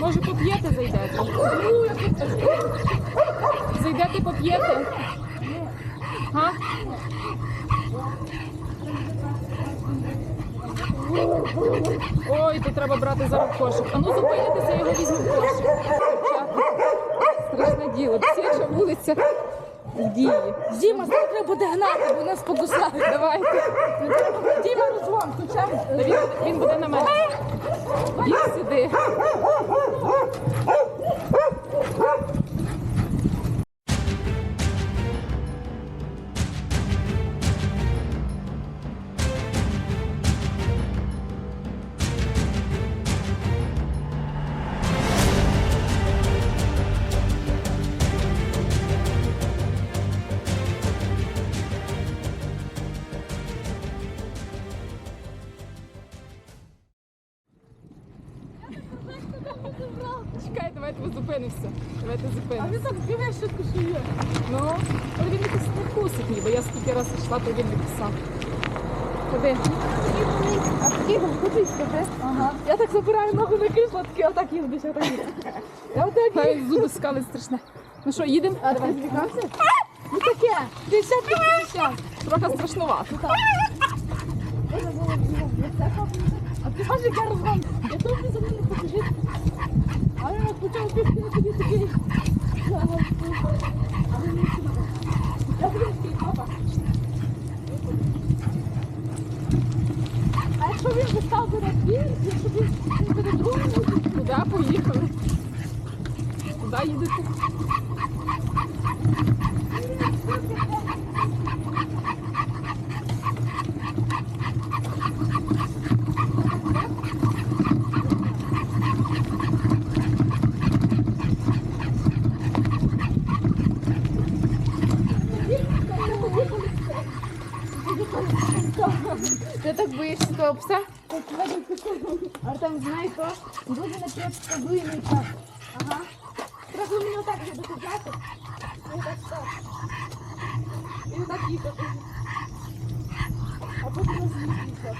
Може поп'єте зайдете? Зайдете поп'єте? Ой, то треба брати зараз кошик. А ну зупинитися, я його візьму в кошик. Страшне діло. Всіша вулиця в. Діма, зараз треба буде гнати, бо нас покусають. Давайте. Діма, розлом, включаємо. Він, буде на мене. Він сюди. Чекай, давайте ми зупинимося. Давайте зупинимося. А він так бігає швидко, що є. Ну, але він якось не кусить ніби. Я скільки раз йшла, то він не писав. Куди? А такий кудись скажи. Ага. Я так забираю ногу на крісло, такий отак їздиш, отак їздиш. Я отак Навіть зуби скали страшне. Ну що, їдемо? А ти злякався? Ну таке, 50 на 50. Трохи страшнувато. А ти бачиш, як я розгон? Я трохи за покажи. А я почав бігти на тобі такий. Я буду такий, папа. А якщо він застав дві, якщо він на Куди поїхали? Куди їдете? Ти так боїшся того пса? Артем, знай то, буде на тебе подвійний так. Ага. Треба мені отак вже докупляти. І отак стати. І отак їхати. А потім роз'їхати.